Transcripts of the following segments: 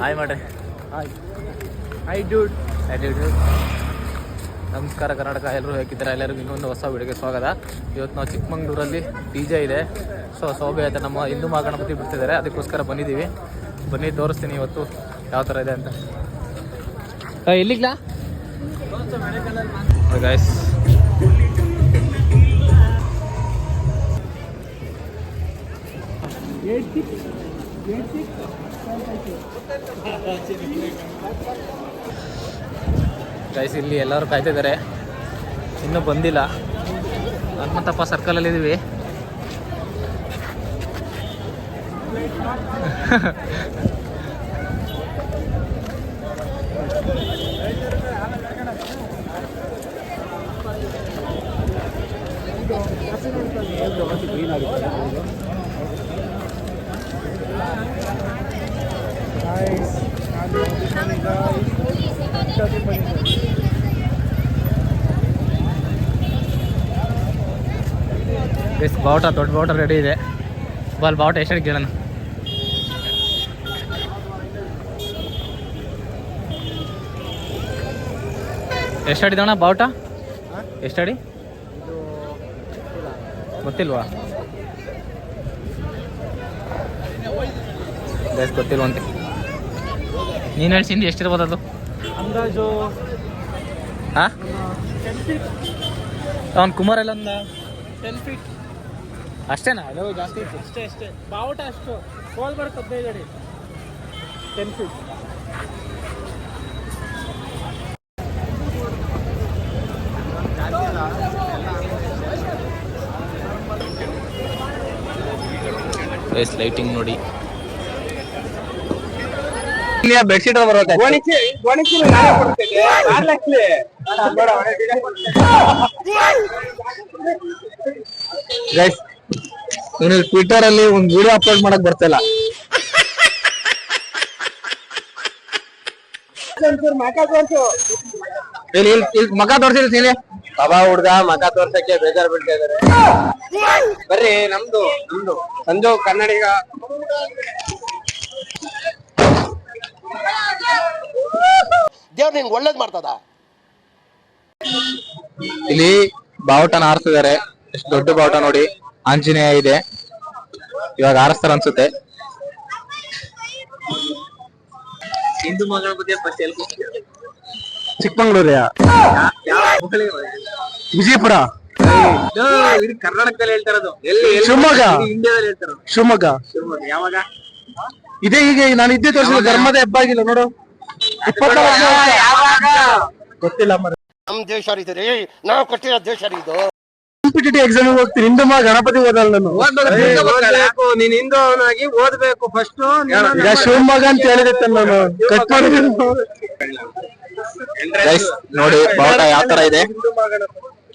Hi ಮಾಡ್ರಿ hi I dude ನಮಸ್ಕಾರ ಕರ್ನಾಟಕ. ಎಲ್ಲರೂ ಹೇಗಿದ್ದಾರೆ? ಎಲ್ಲರಿಗೂ ಇನ್ನೊಂದು ಹೊಸ ವಿಡಿಯೋಗೆ ಸ್ವಾಗತ. ಇವತ್ತು ನಾವು ಚಿಕ್ಕಮಂಗ್ಳೂರಲ್ಲಿ ಡಿ ಜೆ ಇದೆ. ಸೊ ಸೋಬೆ ಅಂತ ನಮ್ಮ ಹಿಂದೂ ಮಹಾಗಣಪತಿ ಬಿಡ್ತಿದ್ದಾರೆ. ಅದಕ್ಕೋಸ್ಕರ ಬಂದಿದ್ದೀವಿ. ಬನ್ನಿ ತೋರಿಸ್ತೀನಿ ಇವತ್ತು ಯಾವ ಥರ ಇದೆ ಅಂತ. ಎಲ್ಲಿಗ್ಲಾ? Guys eight six eight six guys ಇಲ್ಲಿ ಎಲ್ಲರೂ ಕಾಯ್ತಿದ್ದಾರೆ. ಇನ್ನೂ ಬಂದಿಲ್ಲ. ಹನುಮಂತಪ್ಪ ಸರ್ಕಲಲ್ಲಿ ಇದ್ದೀವಿ ಗೈಸ್ ಬಾವುಟ, ದೊಡ್ಡ ಬಾವುಟ ರೆಡಿ ಇದೆ. ಬಾಲ್ ಬಾವುಟ ಎಷ್ಟು ಕೇಳೋಣ ಎಷ್ಟು ಅಡಿದಣ್ಣ ಬಾವುಟ? ಎಷ್ಟು ಅಡಿ? ಗೊತ್ತಿಲ್ವಾ? ಬೇಸ್ ಗೊತ್ತಿಲ್ವಂತೆ. ನೀನು ಹೇಳ್ಸಿಂದು ಎಷ್ಟಿರ್ಬೋದು ಅದು ಅಂದಾಜು ಹಾಂ? ಅವ್ನು ಕುಮಾರ್ ಎಲ್ಲ ಅಂದ? ಟೆನ್ ಫೀಟ್ ಅಷ್ಟೇನಾ? ಅದು ಜಾಸ್ತಿ ಇತ್ತು. ಅಷ್ಟೇ ಅಷ್ಟೇ. ಬಾವುಟ ಅಷ್ಟು. ಕೋಲ್ ಬರುತ್ತೆ ಹದಿನೈದು ಅಡಿ. ಟೆನ್ ಫೀಟ್ ಲೈಟಿಂಗ್ ನೋಡಿ. ಬೆಡ್ಶೀಟ್ ಬರುತ್ತೆ. ಗೋಣಿಚಿ ಗೋಣಿಚಿ ನಾನೇ ಕೊಡ್ತೇನೆ? ಆರು ಲಕ್ಷ. ಗೈಸ್ ಇವನು ಟ್ವಿಟರ್ ಅಲ್ಲಿ ಒಂದ್ ವಿಡಿಯೋ ಅಪ್ಲೋಡ್ ಮಾಡಕ್ ಬರ್ತಿಲ್ಲ ಮಕ ತೋರ್ಸು. ಇಲ್ಲಿ ಇಲ್ಲಿ ಇಲ್ಲಿ ಮಗ ತೋರ್ಸಿಲ್ ಇಲ್ಲಿ ಬಾಬಾ ಹುಡ್ಗ ಮಗ ತೋರ್ಸಕ್ಕೆ ಬೇಜಾರ್ ಬಿಡ್ತಾ ಇದಾರೆ ಬರ್ರಿ ನಮ್ದು ನಮ್ದು. ಸಂಜು ಕನ್ನಡಿಗ. ದೇವ್ರು ನಿನ್ಗೆ ಒಳ್ಳೇದ್ ಮಾಡ್ತದ? ಇಲ್ಲಿ ಬಾವುಟನ ಆರಿಸಿದ್ದಾರೆ. ಎಷ್ಟು ದೊಡ್ಡ ಬಾವುಟ ನೋಡಿ. ಆಂಜನೇಯ ಇದೆ. ಇವಾಗ ಆರಿಸ್ತಾರ ಅನ್ಸುತ್ತೆ. ಹಿಂದೂ ಫಸ್ಟ್ ಎಲ್ಲಿ ಚಿಕ್ಕಮಂಗ್ಳೂರಿಯ ವಿಜಯಪುರ? ಕರ್ನಾಟಕದಲ್ಲಿ ಹೇಳ್ತಾರದು ಶಿವಮೊಗ್ಗ? ಇಂಡಿಯಾದಲ್ಲಿ ಹೇಳ್ತಾರದು ಶಿವಮೊಗ್ಗ. ಯಾವಾಗ? ಇದೇ ಈಗ ನಾನು ಇದ್ದೇ ತೋರಿಸಿದ ಧರ್ಮದ ಹಬ್ಬ ಆಗಿಲ್ಲ ನೋಡು. ಇಪ್ಪತ್ತಾರು ವರ್ಷ. ಆಯ್ತು. ಗೊತ್ತಿಲ್ಲ ಮರ ನಮ್ ದೇಶ ರೀ ಇದು. ಏಯ್ ನಾವು ಕೊಟ್ಟಿರೋ ದೇಶ ರೀ ಇದು ಕಾಂಪಿಟೇಟಿವ್ ಎಕ್ಸಾಮ್ ಹೋಗ್ತೀನಿ. ಹಿಂದೂ ಮಾ ಗಣಪತಿ ಓದಲ್ಲ ನಾನು. ಓದ್ಬೇಕು ನೀನ್ ಹಿಂದೂ ಅವನಾಗಿ ಓದ್ಬೇಕು ಫಸ್ಟ್ ಈಗ ಶಿವಮೊಗ್ಗ ಅಂತ ಹೇಳಿದೆ ನಾನು. ಕಟ್ ಮಾಡಿದ್ದೀನಿ Guys, ನೋಡಿ ಬಾವುಟ ಯಾವ ತರ ಇದೆ?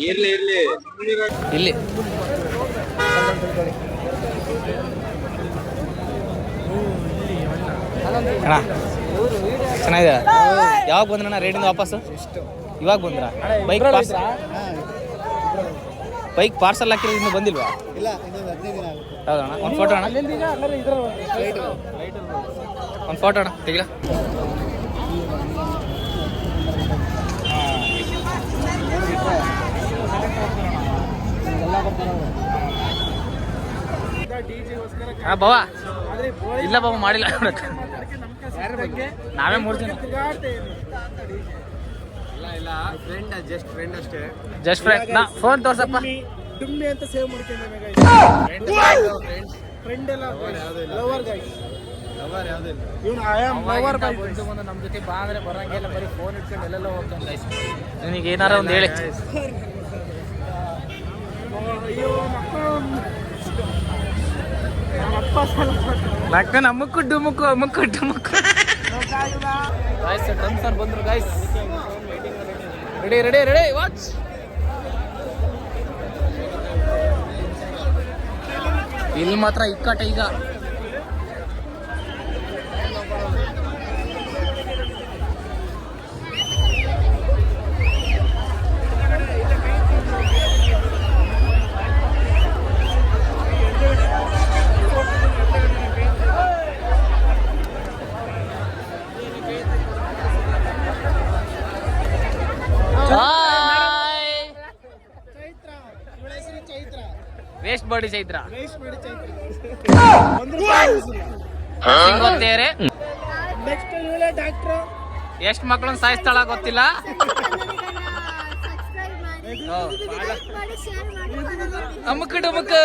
ಇರ್ಲಿ ಇರ್ಲಿ. ಇಲ್ಲಿ. ಅಣ್ಣ ಚೆನ್ನಾಗಿದೆ? ಯಾವಾಗ ಬಂದ್ರಣ್ಣ ರೇಡಿಂದ ವಾಪಸ್ ಇವಾಗ ಬಂದ್ರ? ಬೈಕ್ ಪಾರ್ಸ್ ಬೈಕ್ ಪಾರ್ಸಲ್ ಹಾಕಿರೋದು ಇನ್ನು ಬಂದಿಲ್ವಾ? ಹೌದಣ್ಣ ಒಂದು ಫೋಟೋ ಅಣ್ಣ. ಒಂದು ಫೋಟೋ ಅಣ್ಣ ತೆಗಿಲ? ಹಾ ಬಾವ. ಇಲ್ಲ ಬಾಬು ಮಾಡಿಲ್ಲ ನಾವೇ ಮೂರು ಜನ. ಫ್ರೆಂಡ್ ಜಸ್ಟ್ ಫ್ರೆಂಡ್ ಅಷ್ಟೇ. ಜಸ್ಟ್ ಫ್ರೆಂಡ್ ನಾ ಫೋನ್ ತೋರ್ಸಪ್ಪ. ಡುಮ್ಮಿ ಅಂತ ಸೇವ್ ಮಾಡ್ಕೊಂಡೆ ಫ್ರೆಂಡ್ ಎಲ್ಲ ಲವರ್ ಇವನು ಐ ಆಮ್ ಲವರ್ ಬೈ ಬಂದು ನಮ್ಮ ಜೊತೆ ಬಾ ಅಂದ್ರೆ ಬರಂಗಿಲ್ಲ ಬರೀ ಫೋನ್ ಇಟ್ಕೊಂಡು ಎಲ್ಲೆಲ್ಲ ಹೋಗ್ತಾನೆ ಗೈಸ್ ನಿನಗೆ ಏನಾರ ಒಂದು ಹೇಳಿ. ಅಯ್ಯೋ ಮಕ್ಕಳು. ನಕ್ಕ ನಮ್ಮಕ್ಕು ಡುಮುಕ್ಕು ಅಮ್ಮಕ್ಕು ಡುಮುಕ್ಕು ಗಾಯ್ಸ್ ಅವ್ರು ಬಂದ್ರು guys ready ready ready watch ಇಲ್ಲಿ ಮಾತ್ರ ಇಕ್ಕಟ ಈಗ. Waste body Chaitra. ಗೊತ್ತೇರೆ ಎಷ್ಟ್ ಮಕ್ಕಳನ್ನ ಸಾಯಿಸ್ತಾಳ ಗೊತ್ತಿಲ್ಲ. ಅಮುಕ್ ಡಮುಕ್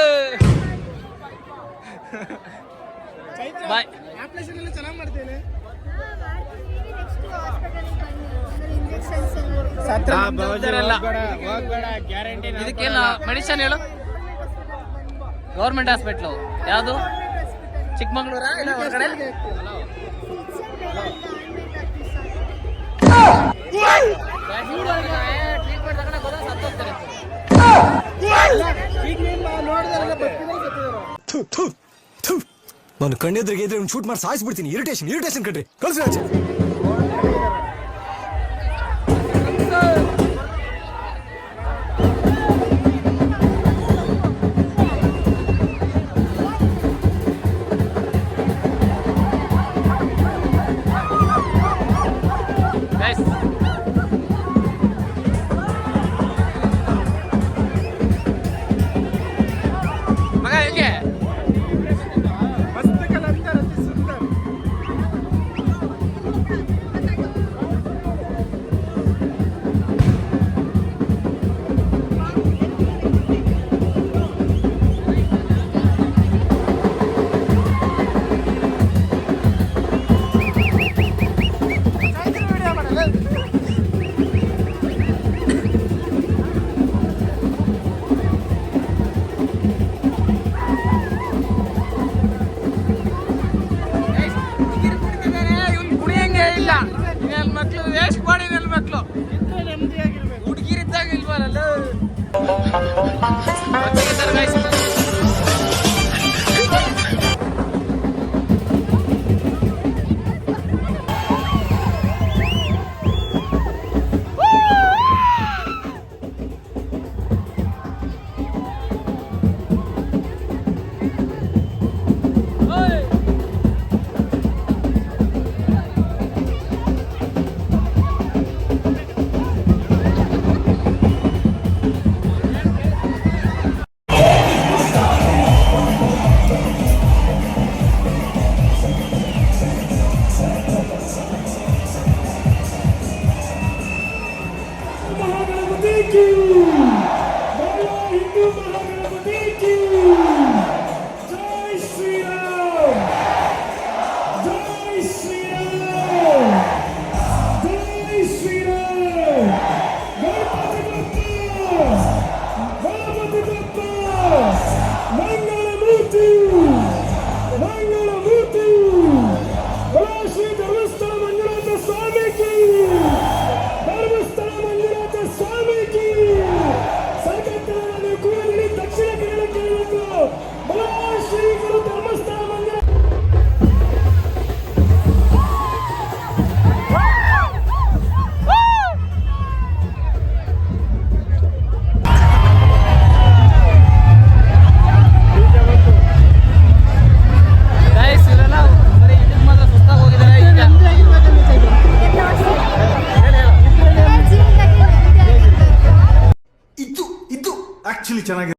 ಇದಕ್ಕೇನು ಮೆಡಿಸನ್ ಹೇಳು? Government hospital. ಯಾವುದು? ಚಿಕ್ಕಮಗಳೂರ ಇಲ್ಲ ಹೊರಗಡೆ? ನಾನು ಕಣ್ಣೆದ್ರಿಗೆ ಇದ್ರೆ ಶೂಟ್ ಮಾಡಿ ಸಾಯಿಸ್ಬಿಡ್ತೀನಿ. ಇರಿಟೇಷನ್ ಇರಿಟೇಷನ್ ಕಟ್ರಿ ಕಳ್ಸಿ ಚೆನ್ನಾಗಿ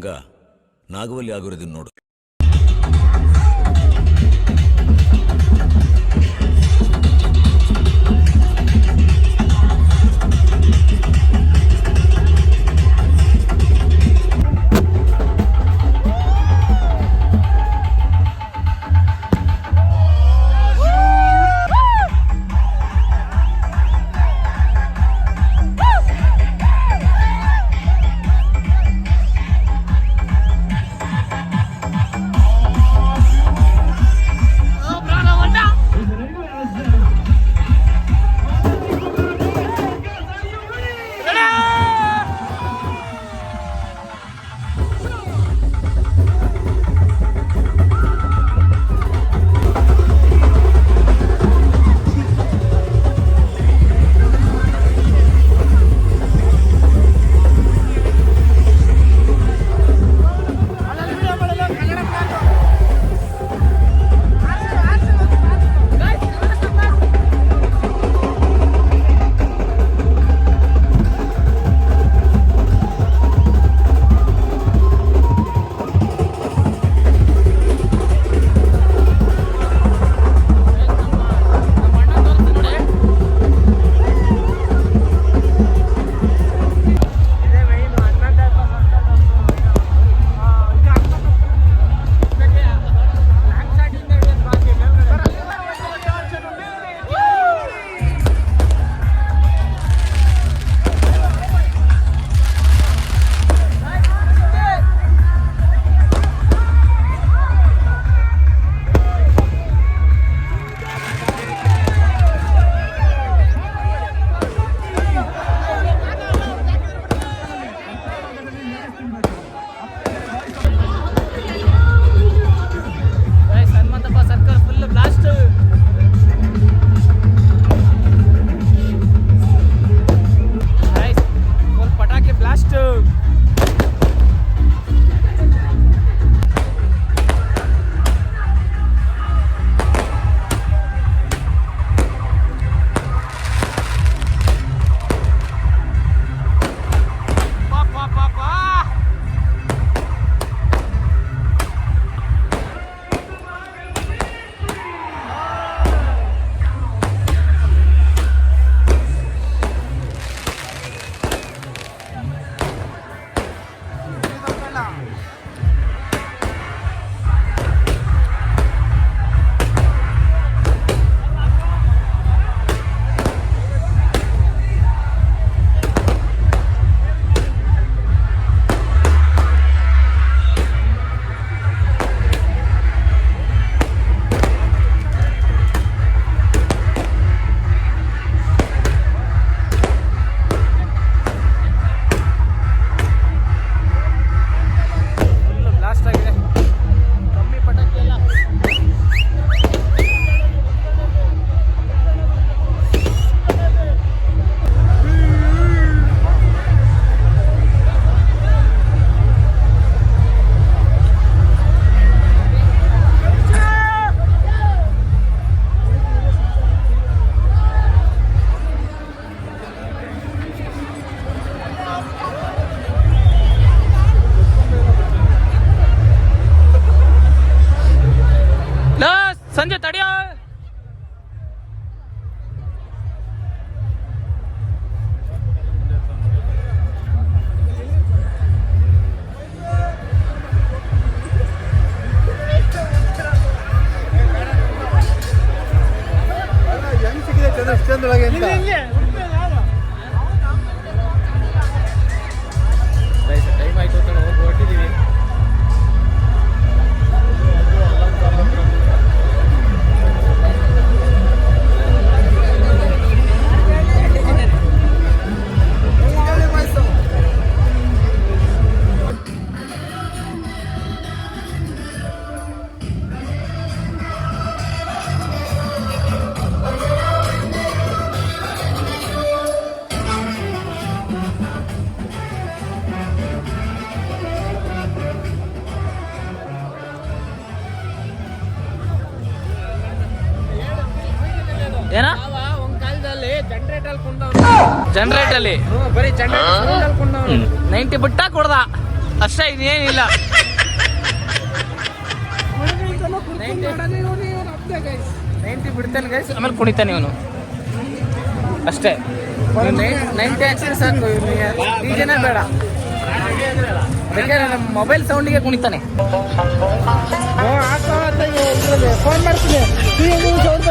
ಗಂಗಾ ನಾಗವಲ್ಲಿ ಆಗಿರೋದನ್ನ ನೋಡು. ಟೈಮ್ ಏನ? ಜನರೇಟ್ ಅಲ್ಲಿ ನೈಂಟಿ ಬಿಟ್ಟ ಕೊಡ್ದ. ಅಷ್ಟೇ, ಇನ್ನೇನಿಲ್ಲ. ನೈಂಟಿ ಬಿಡ್ತಾನೆ ಗೈಸ್ ಆಮೇಲೆ ಕುಣಿತಾನೆ ಇವನು. ಅಷ್ಟೇ. ನೈಂಟಿ ಹಾಕ್ಸಿದ್ರೆ ಸಾಕು. ಡಿಜೆನೇ ಬೇಡ. ನಮ್ಮ ಮೊಬೈಲ್ ಸೌಂಡಿಗೆ ಕುಣಿತಾನೆ. ಫೋನ್ ಮಾಡ್ತೀನಿ. ಸೌಂಡ್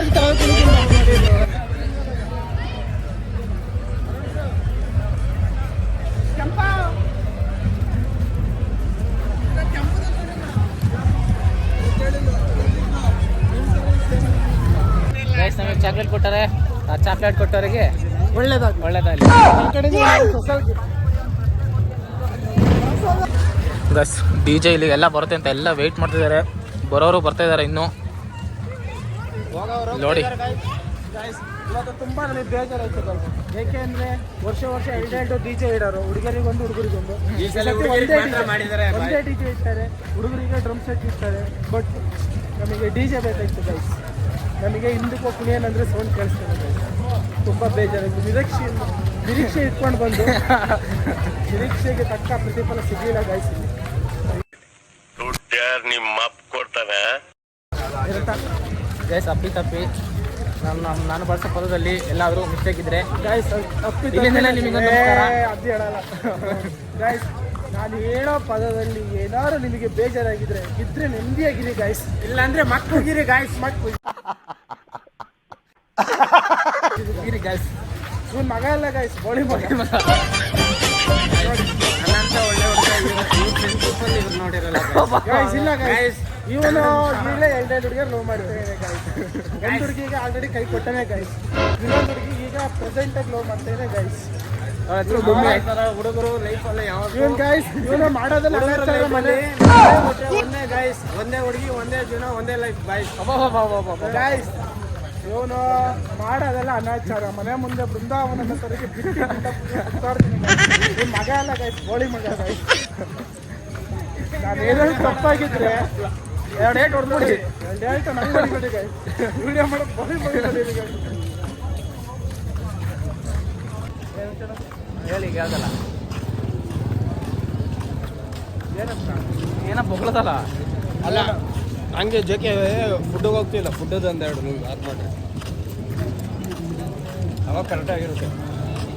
ಗೈಸ್ ನಮಗೆ ಚಾಕ್ಲೇಟ್ ಕೊಟ್ಟಾರೆ ಆ ಚಾಕ್ಲೇಟ್ ಕೊಟ್ಟವರಿಗೆ ಒಳ್ಳೇದಾಗ್ಲಿ. ಒಳ್ಳೇದಾಗಲಿ ಬಸ್ ಡಿ ಜೆ ಇಲ್ಲಿ ಎಲ್ಲ ಬರುತ್ತೆ ಅಂತ ಎಲ್ಲ ವೆಯ್ಟ್ ಮಾಡ್ತಿದ್ದಾರೆ. ಬರೋರು ಬರ್ತಾ ಇದ್ದಾರೆ ಇನ್ನು. ನೋಡಿ. ಇವತ್ತು ತುಂಬಾ ನನಗೆ ಬೇಜಾರಾಯ್ತು ಸ್ವಲ್ಪ ಏಕೆಂದ್ರೆ ವರ್ಷ ವರ್ಷ ಎರಡೆರಡು ಡಿ ಜೆ ಇಡೋರು ಹುಡುಗರಿಗೊಂದು ಹುಡುಗರಿಗೊಂದು. ಒಂದೇ ಡಿ ಜೆ ಇರ್ತಾರೆ ಹುಡುಗರಿಗೆ ಡ್ರಮ್ ಸೆಟ್ ಇರ್ತಾರೆ ಬಟ್ ನಮಗೆ ಡಿ ಜೆ ಬೇಕಾಯ್ತು ಗೈಸ್ ನಮಗೆ ಹಿಂದಕ್ಕೆ ಕುಣಿಯನಂದ್ರೆ ಸೌಂಡ್ ಕೇಳಿಸ್ತದೆ ಗೈಸ್ ತುಂಬ ಬೇಜಾರಾಯಿತು. ನಿರೀಕ್ಷೆ ನಿರೀಕ್ಷೆ ಇಟ್ಕೊಂಡು ಬಂದು ನಿರೀಕ್ಷೆಗೆ ತಕ್ಕ ಪ್ರತಿಫಲ ಸಿಗಲಿಲ್ಲ ಗೈಸ್ ನಿಮ್ಮ ಗೈಸ್ ಅಪ್ಪಿ ತಪ್ಪಿ. ನಾನು ನಮ್ಮ ನಾನು ಬಳಸೋ ಪದದಲ್ಲಿ ಎಲ್ಲಾದರೂ ಮಿಸ್ಟೇಕ್ ಇದ್ರೆ. ಇಲ್ಲಿಂದಲೇ ನಿಮಗೆ ಅದು ಹೇಳಲ್ಲ. ಗಾಯ್ಸ್ ನಾನು ಹೇಳೋ ಪದದಲ್ಲಿ ಏನಾದ್ರು ನಿಮಗೆ ಬೇಜಾರಾಗಿದ್ರೆ ಇದ್ರೆ ನೆಮ್ಮದಿಯಾಗಿರಿ ಗಾಯ್ಸ್ ಇಲ್ಲಾಂದ್ರೆ ಮಕ್ಕಳಿಗಿರಿ ಗಾಯ್ಸ್ ಮಕ್ಕಳು ಗಿರಿ ಗಾಯ್ಸ್ ಇವನ್ ಮಗ ಅಲ್ಲ ಗಾಯ್ಸ್ ಬೋಳಿ ಮಗ. ಇವನು ಈಗಲೇ ಎರಡು ಹುಡುಗಿಯರು ಲವ್ ಮಾಡ್ತಾನೆ ಗಾಯ್ಸ್ ಒಂದು ಹುಡುಗಿಗೆ ಆಲ್ರೆಡಿ ಕೈ ಕೊಟ್ಟನೇ ಗಾಯ್ಸ್ ಇನ್ನೊಂದು ಹುಡುಗಿ ಈಗ ಪ್ರೆಸೆಂಟ್ ಆಗಿ ಲವ್ ಮಾಡ್ತಾನೆ ಗಾಯ್ಸ್ ಹುಡುಗರು ಲೈಫ್ ಅಲ್ಲ ಯಾವ ಇವನ್ ಗಾಯ್ಸ್ ಇವನು ಮಾಡೋದಲ್ಲ ಅನಾಚಾರ ಮನೆ. ಒಂದೇ ಗಾಯ್ಸ್ ಒಂದೇ ಹುಡುಗಿ ಒಂದೇ ಜೀವನ ಒಂದೇ ಲೈಫ್ ಬಾಯ್ಸ್ ಗಾಯ್ಸ್ ಇವನು ಮಾಡೋದೆಲ್ಲ ಅನಾಚಾರ. ಮನೆ ಮುಂದೆ ಬೃಂದಾವನ ಕಡೆಗೆ ಬಿಟ್ಟು ಮಗ ಅಲ್ಲ ಗಾಯ್ಸ್ ಗೋಳಿ ಮಗ ಗಾಯ್ಸ್ ನಾನು ಏನಾದ್ರು ತಪ್ಪಾಗಿದ್ರೆ ಎರಡು ಏಟ್ ಹೊಡೆದ್ಬಿಡಿ ಎರಡು ಹೊಡಿಬೇಡಿ ವಿಡಿಯೋ ಮಾಡೋದು. ಹೇಳಿ ಈಗ ಏನಪ್ಪ? ಏನಂತ ಏನೋ ಬೊಗಳದಲ್ಲ? ಅಲ್ಲ ಹಂಗೆ ಜೊತೆ ಫುಡ್ಗೆ ಹೋಗ್ತಿಲ್ಲ ಫುಡ್ ಒಂದೆರಡು ನಿಮ್ಗೆ ಅದು ಮಾಡ್ರಿ ಅವಾಗ ಕರೆಕ್ಟ್ ಆಗಿರುತ್ತೆ.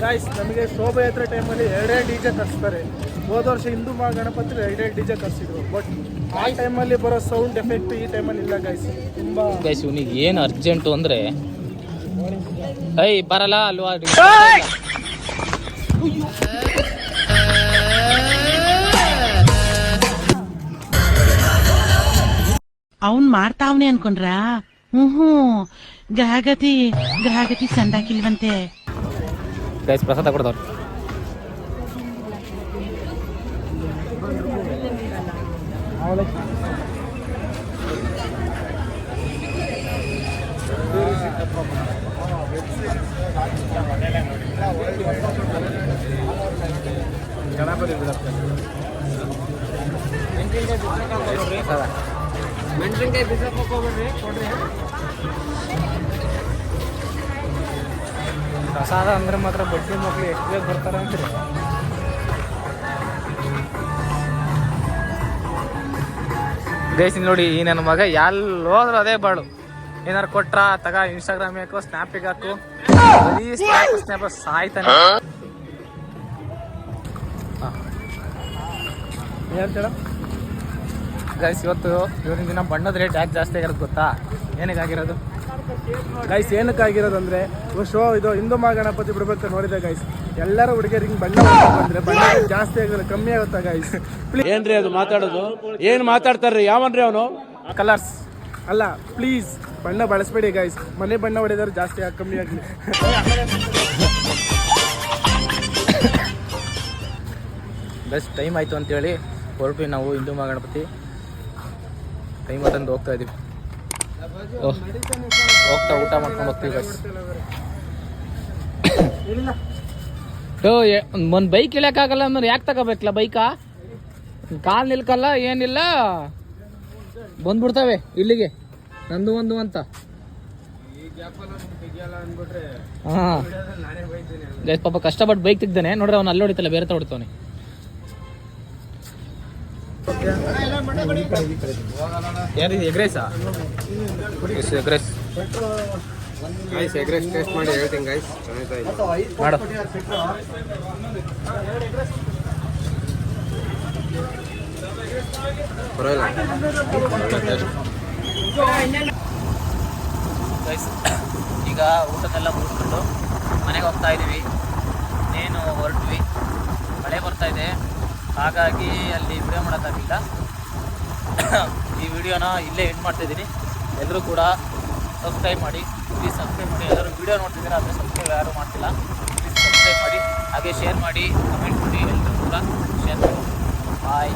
ಗಾಯ್ಸ್ ನಮಗೆ ಶೋಭಾಯಾತ್ರೆ ಟೈಮಲ್ಲಿ ಎರಡೇ ಡಿ ಜೆ ತರಿಸ್ತಾರೆ. ಹೋದ ವರ್ಷ ಹಿಂದೂ ಮಾ ಗಣಪತಿ ಎರಡೇ ಡಿ ಜೆ ತರಿಸಿದ್ರು ಬಟ್ ಆ ಟೈಮಲ್ಲಿ ಬರೋ ಸೌಂಡ್ ಎಫೆಕ್ಟ್ ಈ ಟೈಮಲ್ಲಿ ಇಲ್ಲ ಗಾಯ್ಸ್ ತುಂಬಾ ಗೈಸ್ ಇವನಿಗೆ ಏನು ಅರ್ಜೆಂಟು ಅಂದರೆ ಐ ಬರಲ್ಲ ಅಲ್ವಾ? ಅವನ್ ಮಾಡ್ತಾವ್ನೆ ಅನ್ಕೊಂಡ್ರ? ಹ್ಞೂ ಹ್ಞೂ ಗ್ರಹಗತಿ ಗ್ರಹಗತಿ ಸಂದಾಕಿಲ್ವಂತೆ. ಗೈಸ್ ಪ್ರಸಾದ ಕೊಡ್ದವ್ರು. ಪ್ರಸಾದ ಮೆಣಸಿನ್ಕಾಯಿ ಬಿಸಾಕ್ ಹೋಗ್ಬೇಡ್ರಿ ಕೊಡ್ರಿ. ಪ್ರಸಾದ ಅಂದ್ರೆ ಮಾತ್ರ ಬಡ್ಡಿ ಮಕ್ಳು ಎಷ್ಟು ಬೇಗ ಬರ್ತಾರೆ ಅಂತೀರಿ ಗೈಸ್ ನೋಡಿ ಈ ನನ್ನ ಮಗ. ಎಲ್ಲಿ ಹೋದ್ರು ಅದೇ ಬಾಳು. ಏನಾರು ಕೊಟ್ರ ತಗ ಇನ್ಸ್ಟಾಗ್ರಾಮ್ ಹಾಕು ಸ್ನ್ಯಾಪಿಗೆ ಹಾಕು. ಬರೀ ಸ್ನ್ಯಾಪ್ ಸ್ನ್ಯಾಪ್ ಸಾಯ್ತಾನೆ. ಹೇಳ್ತೀರ ಗೈಸ್ ಇವತ್ತು ಇವತ್ತಿನ ದಿನ ಬಣ್ಣದ ರೇಟ್ ಯಾಕೆ ಜಾಸ್ತಿ ಆಗಿರೋದು ಗೊತ್ತಾ? ಏನಿಗಾಗಿರೋದು ಗೈಸ್ ಏನಕ್ಕಾಗಿರೋದಂದ್ರೆ ಶೋ ಇದು ಹಿಂದೂ ಮಹಾ ಗಣಪತಿ ಬಿಡ್ಬೇಕು ನೋಡಿದೆ ಗೈಸ್. ಎಲ್ಲರೂ ಹುಡುಗಿಯರಿಗೆ ಬಣ್ಣ ಬಂದ್ರೆ ಬಣ್ಣ ಜಾಸ್ತಿ ಆಗಿಲ್ಲ ಕಮ್ಮಿ ಆಗುತ್ತಾ ಗೈಸ್ ಏನ್ರಿ ಅದು ಮಾತಾಡೋದು? ಏನ್ ಮಾತಾಡ್ತಾರ್ರಿ? ಯಾವನ್ರಿ ಅವನು? ಕಲರ್ಸ್ ಅಲ್ಲ ಪ್ಲೀಸ್ ಬಣ್ಣ ಬಳಸಬೇಡಿ ಗಾಯ್ಸ್ ಮನೆ ಬಣ್ಣ ಹೊಡೆದ್ರೆ ಜಾಸ್ತಿ ಆಗಿ ಕಮ್ಮಿ ಆಗಲಿ. ಬೆಸ್ಟ್ ಟೈಮ್ ಆಯಿತು ಅಂತೇಳಿ ಹೊರಟು ನಾವು ಹಿಂದೂ ಮಹಾಗಣಪತಿ ಟೈಮ್ ತಂದು ಹೋಗ್ತಾ ಇದೀವಿ. ಹೋಗ್ತಾ ಊಟ ಮಾಡ್ಕೊಂಡು ಹೋಗ್ತೀವಿ ಬಸ್ ಒಂದು ಬೈಕ್ ಇಳಿಯೋಕ್ಕಾಗಲ್ಲ ಅಂದ್ರೆ ಯಾಕೆ ತಗೋಬೇಕಲ್ಲ ಬೈಕಾ ಕಾಲ್ ನಿಲ್ಕಲ್ಲ, ಏನಿಲ್ಲ. ಬಂದ್ಬಿಡ್ತಾವೆ ಇಲ್ಲಿಗೆ. ನಂದು ಒಂದು ಅಂತ. ಹಾಂ. ಪಾಪ ಕಷ್ಟಪಟ್ಟು ಬೈಕ್ ತೆಗ್ದಾನೆ. ನೋಡ್ರಿ ಅವ್ನು ಅಲ್ಲಿ ಹೊಡಿತಲ್ಲ ಬೇರೆ ತ ಹೊಡಿತಾನೆ ಯಾರು ಎಗ್ರೇಸಾ? ಎಗ್ರೇಸ್. ಗೈಸ್ ಎಗ್ರೆಸ್ ಟೇಸ್ಟ್ ಮಾಡಿ ಹೇಳ್ತೀನಿ ಗೈಸ್ ಮಾಡು. ಗೈಸ್ ಈಗ ಊಟದೆಲ್ಲ ಮುಗಿಸ್ಕೊಂಡು ಮನೆಗೆ ಹೋಗ್ತಾ ಇದ್ದೀವಿ ಏನು ಹೊರಟ್ವಿ. ಮಳೆ ಬರ್ತಾ ಇದೆ. ಹಾಗಾಗಿ ಅಲ್ಲಿ ವಿಡಿಯೋ ಮಾಡೋಕ್ಕಾಗಿಲ್ಲ ಈ ವಿಡಿಯೋನ ಇಲ್ಲೇ ಎಂಡ್ ಮಾಡ್ತಾಯಿದ್ದೀನಿ ಎಲ್ಲರೂ ಕೂಡ ಸಬ್ಸ್ಕ್ರೈಬ್ ಮಾಡಿ. ಪ್ಲೀಸ್ ಸಬ್ಸ್ಕ್ರೈಬ್ ಮಾಡಿ. ಎಲ್ಲರೂ ವೀಡಿಯೋ ನೋಡ್ತಿದ್ದೀರಾ, ಆದರೆ ಸಬ್ಸ್ಕ್ರೈಬ್ ಯಾರು ಮಾಡ್ತಿಲ್ಲ ಪ್ಲೀಸ್ ಸಬ್ಸ್ಕ್ರೈಬ್ ಮಾಡಿ. ಹಾಗೆ ಶೇರ್ ಮಾಡಿ ಕಮೆಂಟ್ ಮಾಡಿ, ಎಲ್ಲರೂ ಕೂಡ ಶೇರ್ ಮಾಡಿ. ಬಾಯ್